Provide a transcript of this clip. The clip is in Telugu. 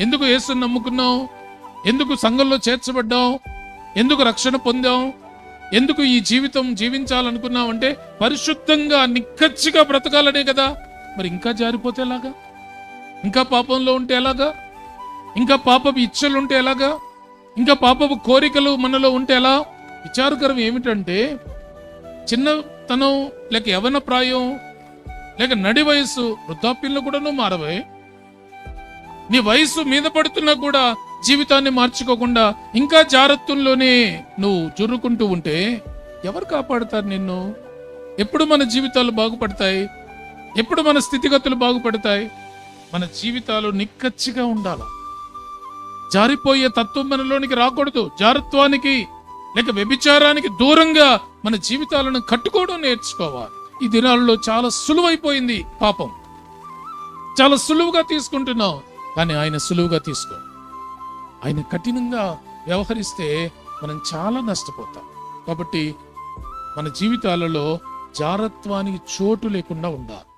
ఎందుకు యేసుని నమ్ముకున్నాం? ఎందుకు సంఘంలో చేర్చబడ్డాం? ఎందుకు రక్షణ పొందాం? ఎందుకు ఈ జీవితం జీవించాలనుకున్నాం? అంటే పరిశుద్ధంగా నిక్కచ్చిగా బ్రతకాలనే కదా. మరి ఇంకా జారిపోతే ఎలాగా? ఇంకా పాపంలో ఉంటే ఎలాగా? ఇంకా పాపపు ఇచ్చలు ఉంటే ఎలాగా? ఇంకా పాపపు కోరికలు మనలో ఉంటే ఎలా? విచారకరం ఏమిటంటే చిన్నతనం లేక యవన ప్రాయం లేక నడి వయస్సు వృద్ధాప్యంలో కూడా నువ్వు మారవే. నీ వయసు మీద పడుతున్నా కూడా జీవితాన్ని మార్చుకోకుండా ఇంకా జారత్వంలోనే నువ్వు జుర్రుకుంటూ ఉంటే ఎవరు కాపాడుతారు నిన్ను? ఎప్పుడు మన జీవితాలు బాగుపడతాయి? ఎప్పుడు మన స్థితిగతులు బాగుపడతాయి? మన జీవితాలు నిక్కచ్చిగా ఉండాలి? జారిపోయే తత్వం మనలోనికి రాకూడదు. జారత్వానికి లేక వ్యభిచారానికి దూరంగా మన జీవితాలను కట్టుకోవడం నేర్చుకోవాలి. ఈ దినాల్లో చాలా సులువైపోయింది పాపం. చాలా సులువుగా తీసుకుంటున్నాం కానీ ఆయన సులువుగా తీసుకో. ఆయన కఠినంగా వ్యవహరిస్తే మనం చాలా నష్టపోతాం. కాబట్టి మన జీవితాలలో జారత్వానికి చోటు లేకుండా ఉండాలి.